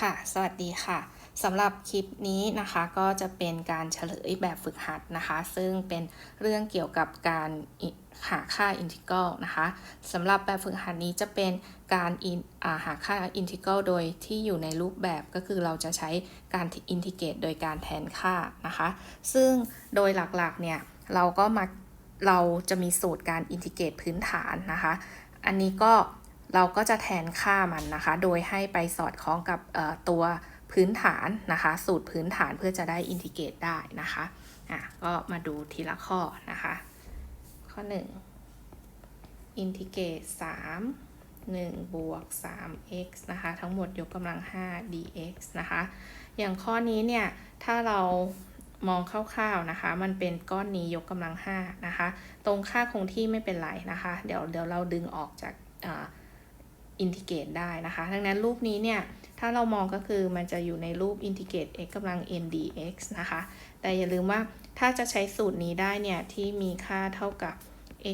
ค่ะ สวัสดีค่ะสำหรับคลิปนี้นะคะก็จะเป็นการเฉลยแบบฝึกหัดนะคะ ซึ่งเป็นเรื่องเกี่ยวกับการหาค่าอินทิกรัลนะคะสำหรับแบบฝึกหัดนี้จะเป็นการาหาค่าอินทิกรัลโดยที่อยู่ในรูปแบบก็คือเราจะใช้การอินทิเกรตโดยการแทนค่านะคะ ซึ่งโดยหลักๆเนี่ยเราก็มาเราจะมีสูตรการอินทิเกรตพื้นฐานนะคะ อันนี้ก็ เราก็จะแทนค่ามันนะคะ โดยให้ไปสอดคล้องกับตัวพื้นฐานนะคะ สูตรพื้นฐานเพื่อจะได้อินทิเกรตได้นะคะอะก็มาดูทีละข้อนะคะ ข้อ 1 อินทิเกรต3 1บวก 3x นะคะ ทั้งหมดยกกำลัง 5 dx นะคะ อย่างข้อนี้เนี่ย ถ้าเรามองคร่าวๆนะคะ มันเป็นก้อนนี้ยกกำลัง5นะคะ ตรงค่าคงที่ไม่เป็นไรนะคะ เดี๋ยวเดี๋ยวเราดึงออกจากอิ อินทิเกรตได้นะคะ ดังนั้นรูปนี้เนี่ย ถ้าเรามองก็คือมันจะอยู่ในรูปอินทิเกรต x กำลัง n dx นะคะ แต่อย่าลืมว่าถ้าจะใช้สูตรนี้ได้เนี่ย ที่มีค่าเท่ากับ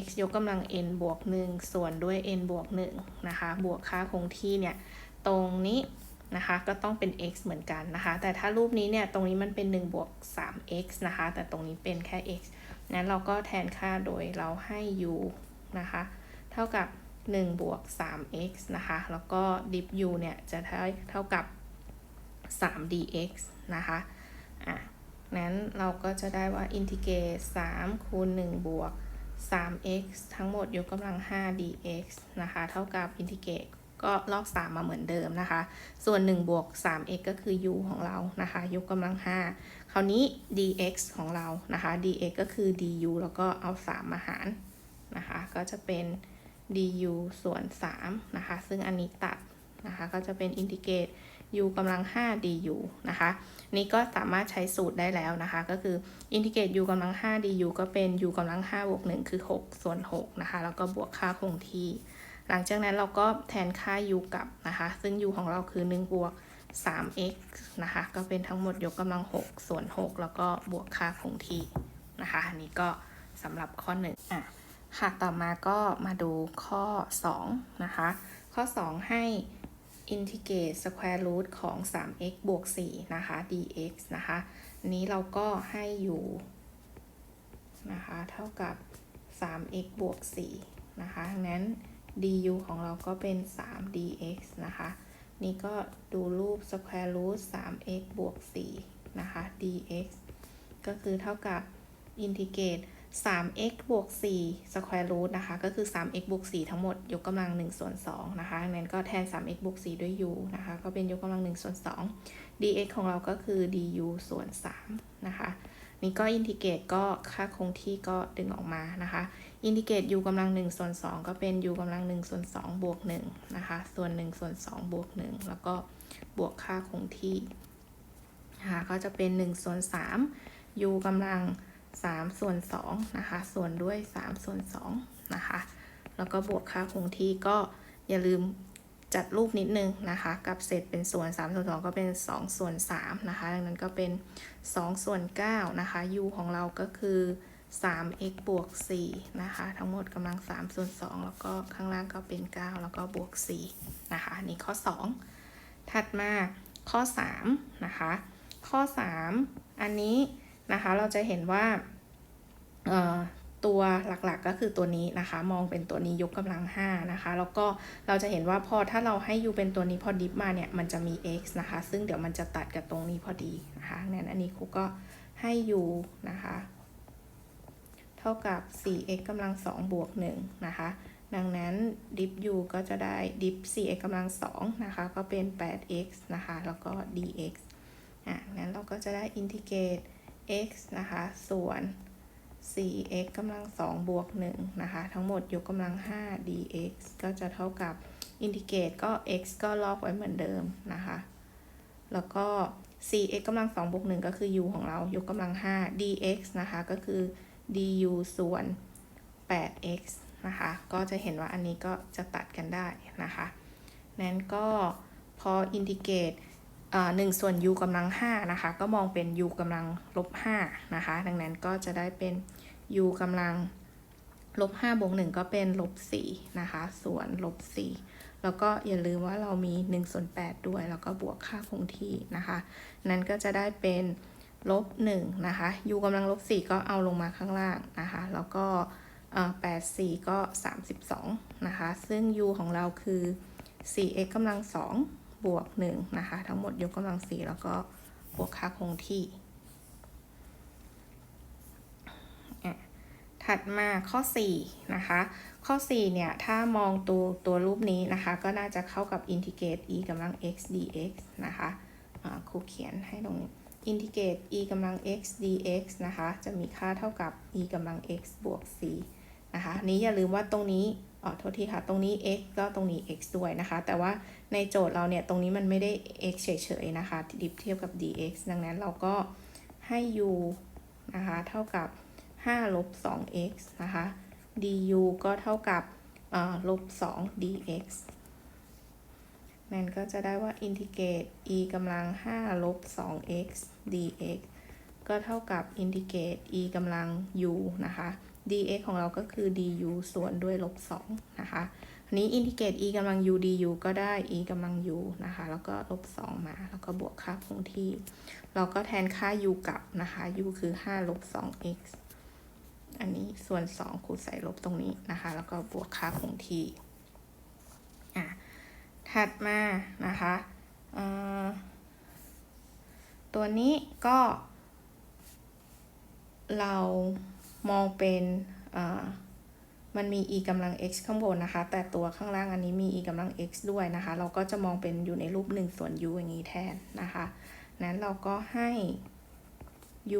x ยกกำลัง n บวก 1 ส่วนด้วย n บวก1นะคะ บวกค่าคงที่เนี่ย ตรงนี้นะคะก็ต้องเป็น x เหมือนกันนะคะ แต่ถ้ารูปนี้เนี่ย ตรงนี้มันเป็น1บวก 3x นะคะ แต่ตรงนี้เป็นแค่ x นั้นเราก็แทนค่าโดยเราให้ u นะคะ เท่ากับ 1บวก 3x นะคะ แล้วก็ดิฟ u เนี่ย จะเท่าเท่ากับ 3dx นะคะ อะ นั้นเราก็จะได้ว่าอินทิเกรต3คูณ1บวก 3x ทั้งหมดยกกำลัง 5dx นะคะ เท่ากับอินทิเกรตก็ลอก 3 มาเหมือนเดิมนะคะ ส่วน 1 บวก 3x ก็คือ u ของเรานะคะ ยกกำลัง 5 คราวนี้ dx ของเรานะคะ dx ก็คือ du แล้วก็เอา 3 มาหารนะคะ ก็จะเป็น du ส่วน3นะคะ ซึ่งอันนี้ตัดนะคะ ก็จะเป็นอินทิเกรต u กำลัง 5 du นะคะ นี่ก็สามารถใช้สูตรได้แล้วนะคะ ก็คืออินทิเกรต u กำลัง 5 du ก็เป็น u กำลัง5บวก1คือ 6 ส่วน6นะคะ แล้วก็บวกค่าคงที่ หลังจากนั้นเราก็แทนค่า u กลับนะคะ ซึ่ง u ของเราคือ1บวก 3x นะคะ ก็เป็นทั้งหมดยกกำลัง 6 ส่วน 6 แล้วก็บวกค่าคงที่นะคะ อันนี้ก็สำหรับข้อ1อะ ค่ะต่อมาก็มาดูข้อ 2 นะคะ ข้อ 2 ให้อินทิเกรตสแควร์รูทของ 3x บวก 4 นะคะ dx นะคะ นี้เราก็ให้อยู่ นะคะ เท่ากับ 3x บวก 4 นะคะดังนั้น du ของเราก็เป็น 3 dx นะคะ นี่ก็ดูรูป square root 3x บวก 4 นะคะ dx ก็คือเท่ากับอินทิเกรต 3x บวก4 square root นะคะ ก็คือ 3x บวก4ทั้งหมด ยกกำลัง1ส่วน2นะคะดังนั้นก็แทน 3x บวก4ด้วย u นะคะ ก็เป็นยกกำลัง1ส่วน2 dx ของเราก็คือ du ส่วน3นะคะ นี่ก็อินทิเกรตก็ค่าคงที่ก็ดึงออกมานะคะ อินทิเกรต u กำลัง1ส่วน2ก็เป็น u กำลัง1ส่วน2บวก1นะคะ ส่วน1ส่วน2บวก1แล้วก็บวกค่าคงที่นะคะก็จะเป็น1ส่วน3 u กำลัง 3 ส่วน2นะคะ ส่วนด้วย 3 ส่วน2นะคะ แล้วก็บวกค่าคงที่ก็อย่าลืมจัดรูปนิดนึงนะคะ กับเศษเป็นส่วน 3 ส่วน2ก็เป็น 2 ส่วน3นะคะ ดังนั้นก็เป็น 2 ส่วน9นะคะ u ของเราก็คือ 3x บวก4นะคะ ทั้งหมดกำลัง 3 ส่วน 2 แล้วก็ข้างล่างก็เป็น 9 แล้วก็บวก4นะคะ นี่ข้อ 2 ถัดมาข้อ 3 นะคะ ข้อ 3 อันนี้ นะคะ เราจะเห็นว่าตัวหลักๆก็คือตัวนี้นะคะ มองเป็นตัวนี้ยกกำลัง5นะคะ แล้วก็เราจะเห็นว่าพอถ้าเราให้ u เป็นตัวนี้พอดิฟมาเนี่ย มันจะมี x นะคะ ซึ่งเดี๋ยวมันจะตัดกับตรงนี้พอดีนะคะงั้นอันนี้ครูก็ให้ u นะคะ เท่ากับ 4x กำลัง2บวก1นะคะ ดังนั้นดิฟ u ก็จะได้ดิฟ 4x กำลัง2นะคะ ก็เป็น 8x นะคะ แล้วก็ dx อะ งั้นเราก็จะได้อินทิเกรต x นะคะ ส่วน 4x กำลัง2บวก1นะคะ ทั้งหมดยกกำลัง 5 dx ก็จะเท่ากับอินทิเกรตก็ x ก็ลอกไว้เหมือนเดิมนะคะ แล้วก็ 4x กำลัง2บวก1ก็คือ u ของเรายกกำลัง 5 dx นะคะ ก็คือ du ส่วน 8x นะคะ ก็จะเห็นว่าอันนี้ก็จะตัดกันได้นะคะ นั้นก็พออินทิเกรต หนึ่งส่วน u กำลัง5นะคะ ก็มองเป็น u กำลังลบ5นะคะ ดังนั้นก็จะได้เป็น u กำลังลบ5บวก1ก็เป็นลบ4นะคะ ส่วนลบ4แล้วก็อย่าลืมว่าเรามี1ส่วน8ด้วย แล้วก็บวกค่าคงที่นะคะ นั้นก็จะได้เป็นลบ1นะคะ u กำลังลบ4ก็เอาลงมาข้างล่างนะคะ แล้วก็แปดสี่ก็ 32 นะคะ ซึ่ง u ของเราคือ 4x กำลัง2 บวก1นะคะ ทั้งหมดยกกำลัง4แล้วก็บวกค่าคงที่ ถัดมาข้อ4นะคะ ข้อ4เนี่ย ถ้ามองตัวตัวรูปนี้นะคะ ก็น่าจะเข้ากับอินทิเกรต e กำลัง x dx นะคะครูเขียนให้ตรงนี้อินทิเกรต e กำลัง x dx นะคะ จะมีค่าเท่ากับ e กำลัง x บวก c นะคะ นี้อย่าลืมว่าตรงนี้ อ๋อโทษทีค่ะ ตรงนี้ x ก็ตรงนี้ x ด้วยนะคะ แต่ว่าในโจทย์เราเนี่ย ตรงนี้มันไม่ได้ x เฉยๆนะคะดิบเทียบกับ dx ดังนั้นเราก็ให้ u นะคะ เท่ากับ 5 ลบ 2x นะคะ du ก็เท่ากับลบ 2 dx นั่นก็จะได้ว่าอินทิเกรต e กำลัง 5 ลบ 2x dx ก็เท่ากับอินทิเกรต e กำลัง u นะคะ dx ของเราก็คือ du ส่วนด้วยลบ2นะคะอันนี้อินทิเกรต e กำลัง u du ก็ได้ e กำลัง u นะคะ แล้วก็ลบ2มา แล้วก็บวกค่าคงที่ เราก็แทนค่า u กลับนะคะ u คือ5ลบ 2x อันนี้ส่วน 2 คูณใส่ลบตรงนี้นะคะ แล้วก็บวกค่าคงที่อะถัดมานะคะตัวนี้ก็เรา มองเป็นมันมี e กำลัง x ข้างบนนะคะ แต่ตัวข้างล่างอันนี้มี e กำลัง x ด้วยนะคะ เราก็จะมองเป็นอยู่ในรูป 1 ส่วน u อย่างนี้แทนนะคะ นั้นเราก็ให้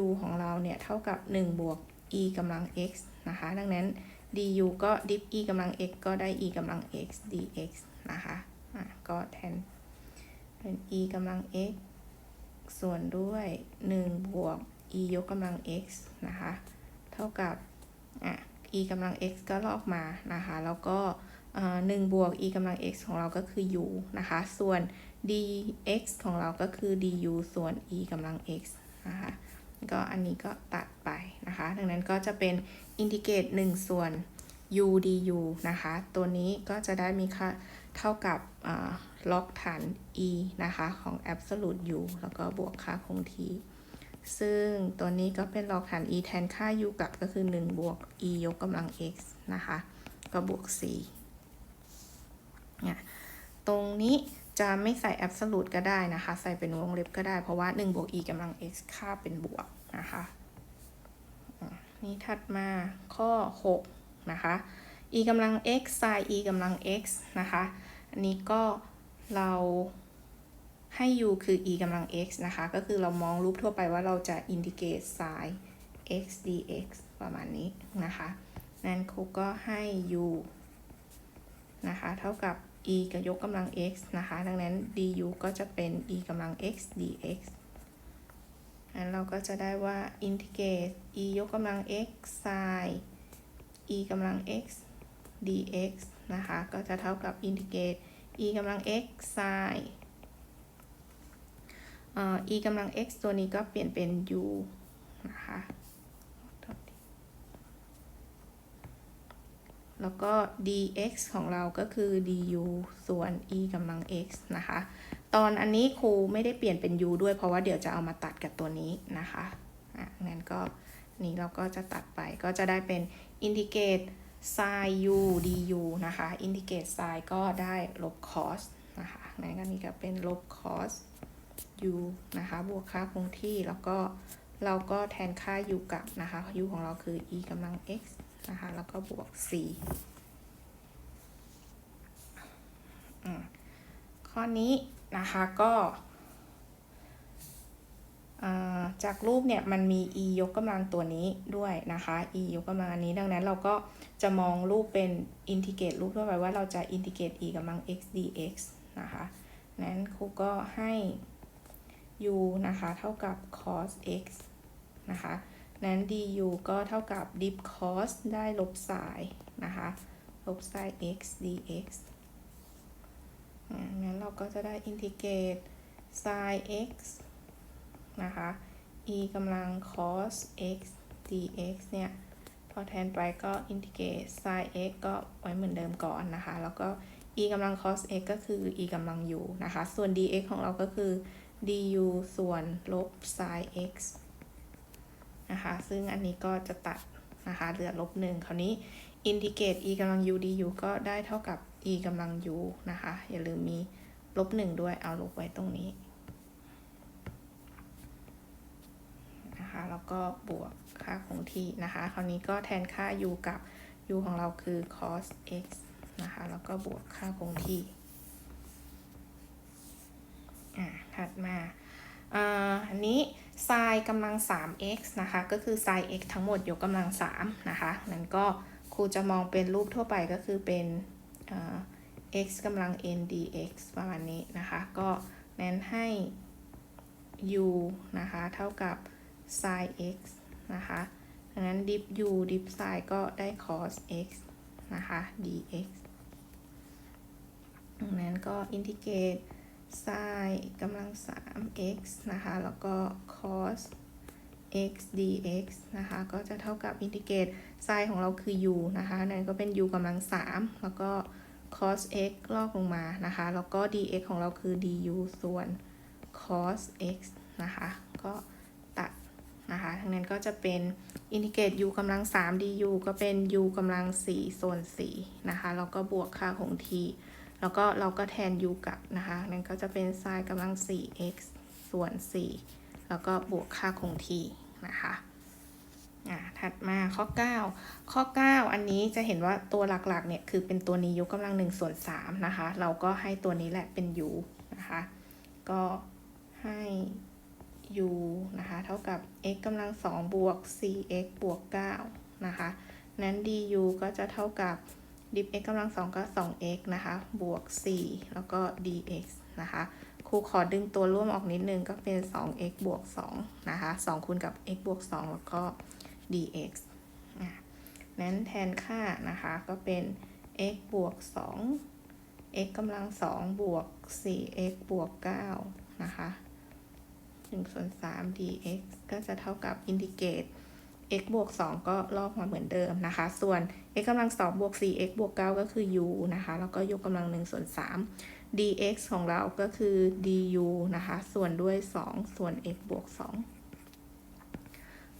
u ของเราเนี่ยเท่ากับ 1 บวก e กำลัง x นะคะ ดังนั้น du ก็ div e กำลัง x ก็ได้ e กำลัง x dx นะคะะก็แทนเป็น e กำลัง x ส่วนด้วย 1 บวก e ยกกำลัง x นะคะ เท่ากับอะ e กำลัง x ก็ลอกมานะคะ แล้วก็หนึ่งบวก e กำลัง x ของเราก็คือ u นะคะ ส่วน dx ของเราก็คือ du ส่วน e กำลัง x นะคะก็อันนี้ก็ตัดไปนะคะ ดังนั้นก็จะเป็นอินทิเกรต1ส่วน u du นะคะ ตัวนี้ก็จะได้มีค่าเท่ากับล็อกฐาน e นะคะ ของ absolute u แล้วก็บวกค่าคงที่ ซึ่งตัวนี้ก็เป็นลอกฐาน e แทนค่า u กลับก็คือ 1 บวก e ยกกำลัง x นะคะ ก็บวก4เนี่ยตรงนี้จะไม่ใส่ absolute ก็ได้นะคะ ใส่เป็นวงเล็บก็ได้ เพราะว่า 1 บวก e กำลัง x ค่าเป็นบวกนะคะนี่ถัดมาข้อ 6 นะคะ e กำลัง x sin e กำลัง x นะคะ อันนี้ก็เรา ให้ u คือ e กำลัง x นะคะ ก็คือเรามองรูปทั่วไปว่าเราจะอินทิเกรต sin x dx ประมาณนี้นะคะนั้นครูก็ให้ u นะคะ เท่ากับ e กับยกกำลัง x นะคะ ดังนั้น du ก็จะเป็น e กำลัง x dx นั้นเราก็จะได้ว่าอินทิเกรต e ยกกำลัง x sin e กำลัง x dx นะคะ ก็จะเท่ากับอินทิเกรต e กำลัง x sin e กำลัง x ตัวนี้ก็เปลี่ยนเป็น u นะคะแล้วก็ dx ของเราก็คือ du ส่วน e กำลัง x นะคะ ตอนอันนี้ครูไม่ได้เปลี่ยนเป็น u ด้วยเพราะว่าเดี๋ยวจะเอามาตัดกับตัวนี้นะคะอะงั้นก็นี้เราก็จะตัดไปก็จะได้เป็นอินทิเกรต sin u du นะคะ อินทิเกรต sin ก็ได้ลบ cos นะคะงั้นก็นี้ก็เป็นลบ cos u นะคะ บวกค่าคงที่แล้วก็เราก็แทนค่า u กับนะคะ u ของเราคือ e กำลัง x นะคะ แล้วก็บวก c ข้อนี้นะคะก็จากรูปเนี่ยมันมี e ยกกำลังตัวนี้ด้วยนะคะ e ยกกำลังอันนี้ ดังนั้นเราก็จะมองรูปเป็นอินทิเกรตรูปทั่วไปว่าเราจะอินทิเกรต e กำลัง x dx นะคะนั้นครูก็ให้ u นะคะเท่ากับ cos x นะคะนั้น du ก็เท่ากับ dip cos ได้ลบสายนะคะลบสาย x dx งั้นเราก็จะได้อินทิเกรต sin x นะคะ e กำลัง cos x dx เนี่ย พอแทนไปก็อินทิเกรต sin x ก็ไว้เหมือนเดิมก่อนนะคะ แล้วก็ e กำลัง cos x ก็คือ e กำลัง u นะคะ ส่วน dx ของเราก็คือ du ส่วนลบ sin x นะคะ ซึ่งอันนี้ก็จะตัดนะคะ เหลือลบหนึ่งคราวนี้อินทิเกรต e กำลัง u du ก็ได้เท่ากับ e กำลัง u นะคะ อย่าลืมมีลบหนึ่งด้วย เอาลบไว้ตรงนี้นะคะ แล้วก็บวกค่าคงที่นะคะ คราวนี้ก็แทนค่า u กับ u ของเราคือ cos x นะคะ แล้วก็บวกค่าคงที่ อ่า ถัดมาอันนี้ sin กำลัง 3x นะคะ ก็คือ sin x ทั้งหมดยกกำลัง 3 นะคะ นั้นก็ครูจะมองเป็นรูปทั่วไปก็คือเป็นอ่า x กำลัง n dx ประมาณนี้นะคะ ก็แน้นให้ u นะคะ เท่ากับ sin x นะคะดังนั้น dip u dip sin ก็ได้ cos x นะคะ dx ดังนั้นก็อินทิเกรต sin กำลัง 3x นะคะ แล้วก็ cos x dx นะคะ ก็จะเท่ากับอินทิเกรต sin ของเราคือ u นะคะนั่นก็เป็น u กำลัง 3 แล้วก็ cos x ลอกลงมานะคะ แล้วก็ dx ของเราคือ du ส่วน cos x นะคะ ก็ตัดนะคะทั้งนั้นก็จะเป็นอินทิเกรต u กำลัง 3 du ก็เป็น u กำลัง4ส่วน4นะคะ แล้วก็บวกค่าคงที แล้วก็เราก็แทน u กับนะคะนั่นก็จะเป็น sin กำลัง 4x ส่วน 4 แล้วก็บวกค่าคงที่นะคะอ่าถัดมาข้อ 9 ข้อ 9 อันนี้จะเห็นว่าตัวหลักๆเนี่ยคือเป็นตัวนี้ยกกำลัง1ส่วน3นะคะ เราก็ให้ตัวนี้แหละเป็น u นะคะ ก็ให้ u นะคะ เท่ากับ x กำลัง2บวก 4x บวก9นะคะ นั้น du ก็จะเท่ากับ dip x กำลัง2ก็ 2x นะคะ บวก 4 แล้วก็ dx นะคะครูขอดึงตัวร่วมออกนิดนึงก็เป็น 2x บวก 2 นะคะ 2 คูณกับ x บวก 2 แล้วก็ dx อะนั้นแทนค่านะคะก็เป็น x บวก 2 x กำลัง 2 บวก 4x บวก 9 นะคะ1ส่วน3 dx ก็จะเท่ากับอินทิเกรต x บวก2 ก็ลอกมาเหมือนเดิมนะคะ ส่วน x กำลัง2บวก 4x บวก9 ก็คือ u นะคะ แล้วก็ยกกำลัง1ส่วน3 dx ของเราก็คือ du นะคะ ส่วนด้วย 2 ส่วน x บวก 2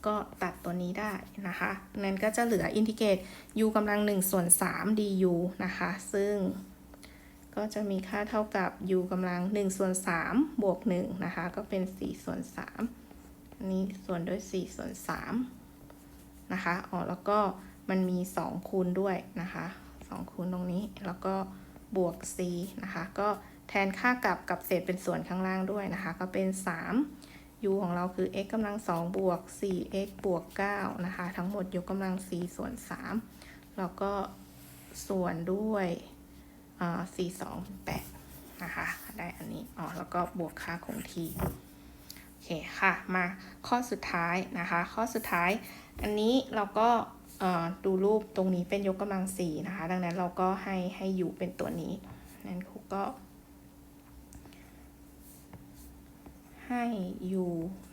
ก็ตัดตัวนี้ได้นะคะ นั้นก็จะเหลืออินทิเกรต u กำลัง1ส่วน3 du นะคะ ซึ่งก็จะมีค่าเท่ากับ u กำลัง1ส่วน3บวก1นะคะ ก็เป็น 4 ส่วน3อันนี้ส่วนด้วย 4 ส่วน3 นะคะอ๋อแล้วก็มันมี 2 คูณด้วยนะคะ2คูณตรงนี้แล้วก็บวก c นะคะ ก็แทนค่ากลับกับเศษเป็นส่วนข้างล่างด้วยนะคะ ก็เป็น 3 u ของเราคือ x กำลัง 2 บวก 4x บวก 9 นะคะ ทั้งหมดยกกำลัง4ส่วน 3 แล้วก็ส่วนด้วยอ่า4 2 8นะคะ ได้อันนี้ อ๋อ แล้วก็บวกค่าคงที่ โอเคค่ะ มาข้อสุดท้ายนะคะ ข้อสุดท้าย อันนี้เราก็ดูรูปตรงนี้เป็นยกกำลังสี่นะคะ ดังนั้นเราก็ให้ให้อยู่เป็นตัวนี้นั้นครูก็ ให้ u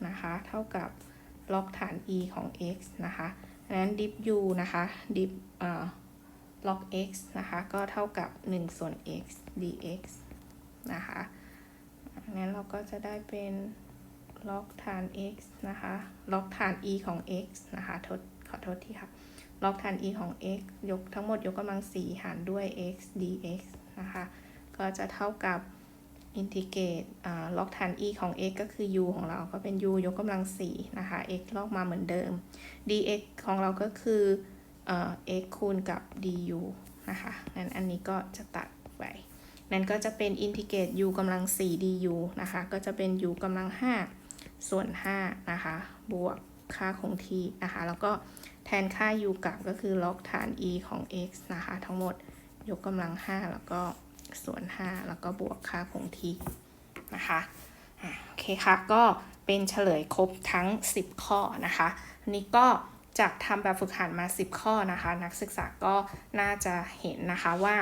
นะคะ เท่ากับล็อกฐาน e ของ x นะคะดังนั้น dip u นะคะ dip อ่า log x นะคะ ก็เท่ากับ 1 ส่วน x dx นะคะ งั้นเราก็จะได้เป็น log ฐาน x นะคะ log ฐาน e ของ x นะคะทดขอโทษทีค่ะ log ฐาน e ของ x ยกทั้งหมดยกกำลัง 4 หารด้วย x dx นะคะ ก็จะเท่ากับอินทิเกรตอ่า log ฐาน e ของ x ก็คือ u ของเราก็เป็น u ยกกำลัง 4 นะคะ x ลอกมาเหมือนเดิม dx ของเราก็คือเอ่อ x คูณกับ du นะคะนั้นอันนี้ก็จะตัดไปนั้นก็จะเป็นอินทิเกรต u กำลัง 4 du นะคะ ก็จะเป็น u กำลัง 5 ส่วน5นะคะบวกค่าคงที่นะคะ แล้วก็แทนค่า u กลับก็คือล็อกฐาน e ของ x นะคะ ทั้งหมดยกกำลัง 5 แล้วก็ส่วน 5 แล้วก็บวกค่าคงที่นะคะโอเคค่ะ ก็เป็นเฉลยครบทั้ง 10 ข้อนะคะอันนี้ก็จากทำแบบฝึกหัดมา 10 ข้อนะคะ นักศึกษาก็น่าจะเห็นนะคะว่า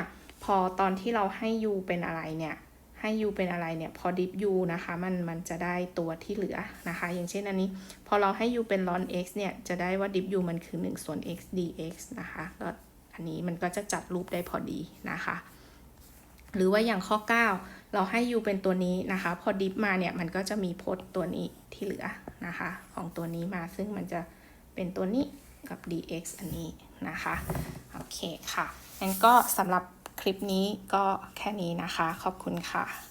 พอตอนที่เราให้ u เป็นอะไรเนี่ย ให้ u เป็นอะไรเนี่ยพอ dip u นะคะมันมันจะได้ตัวที่เหลือนะคะ อย่างเช่นอันนี้ พอเราให้ u เป็น ln x เนี่ยจะได้ว่า dip u มันคือ 1 ส่วน x dx นะคะก็อันนี้มันก็จะจัดรูปได้พอดีนะคะ หรือว่าอย่างข้อ 9 เราให้ u เป็นตัวนี้นะคะ พอดิฟมาเนี่ยมันก็จะมีพจน์ตัวนี้ที่เหลือนะคะ ของตัวนี้มาซึ่งมันจะเป็นตัวนี้กับ dx อันนี้นะคะ โอเคค่ะงั้นก็สำหรับ คลิปนี้ก็แค่นี้นะคะ ขอบคุณค่ะ